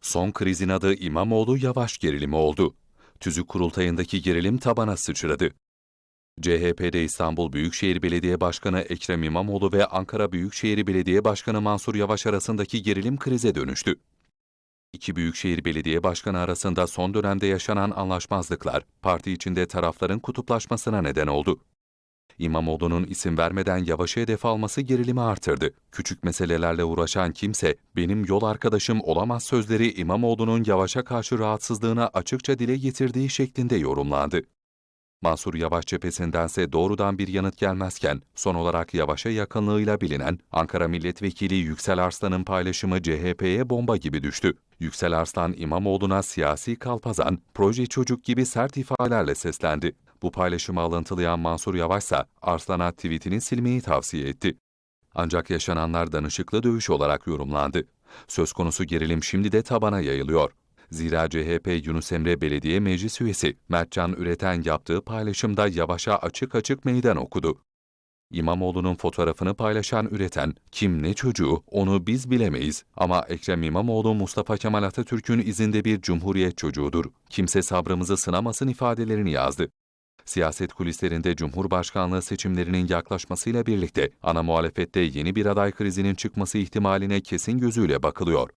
son krizin adı İmamoğlu Yavaş gerilimi oldu. Tüzük kurultayındaki gerilim tabana sıçradı. CHP'de İstanbul Büyükşehir Belediye Başkanı Ekrem İmamoğlu ve Ankara Büyükşehir Belediye Başkanı Mansur Yavaş arasındaki gerilim krize dönüştü. İki büyükşehir belediye başkanı arasında son dönemde yaşanan anlaşmazlıklar parti içinde tarafların kutuplaşmasına neden oldu. İmamoğlu'nun isim vermeden Yavaş'ı hedef alması gerilimi artırdı. Küçük meselelerle uğraşan kimse benim yol arkadaşım olamaz sözleri İmamoğlu'nun Yavaş'a karşı rahatsızlığına açıkça dile getirdiği şeklinde yorumlandı. Mansur Yavaş cephesindense doğrudan bir yanıt gelmezken son olarak Yavaş'a yakınlığıyla bilinen Ankara Milletvekili Yüksel Arslan'ın paylaşımı CHP'ye bomba gibi düştü. Yüksel Arslan İmamoğlu'na siyasi kalpazan, proje çocuk gibi sert ifadelerle seslendi. Bu paylaşımı alıntılayan Mansur Yavaş ise Arslan'a tweetini silmeyi tavsiye etti. Ancak yaşananlar danışıklı dövüş olarak yorumlandı. Söz konusu gerilim şimdi de tabana yayılıyor. Zira CHP Yunus Emre Belediye Meclis Üyesi Mertcan Üreten yaptığı paylaşımda Yavaş'a açık açık meydan okudu. İmamoğlu'nun fotoğrafını paylaşan Üreten, kim ne çocuğu onu biz bilemeyiz ama Ekrem İmamoğlu Mustafa Kemal Atatürk'ün izinde bir cumhuriyet çocuğudur. Kimse sabrımızı sınamasın ifadelerini yazdı. Siyaset kulislerinde Cumhurbaşkanlığı seçimlerinin yaklaşmasıyla birlikte ana muhalefette yeni bir aday krizinin çıkması ihtimaline kesin gözüyle bakılıyor.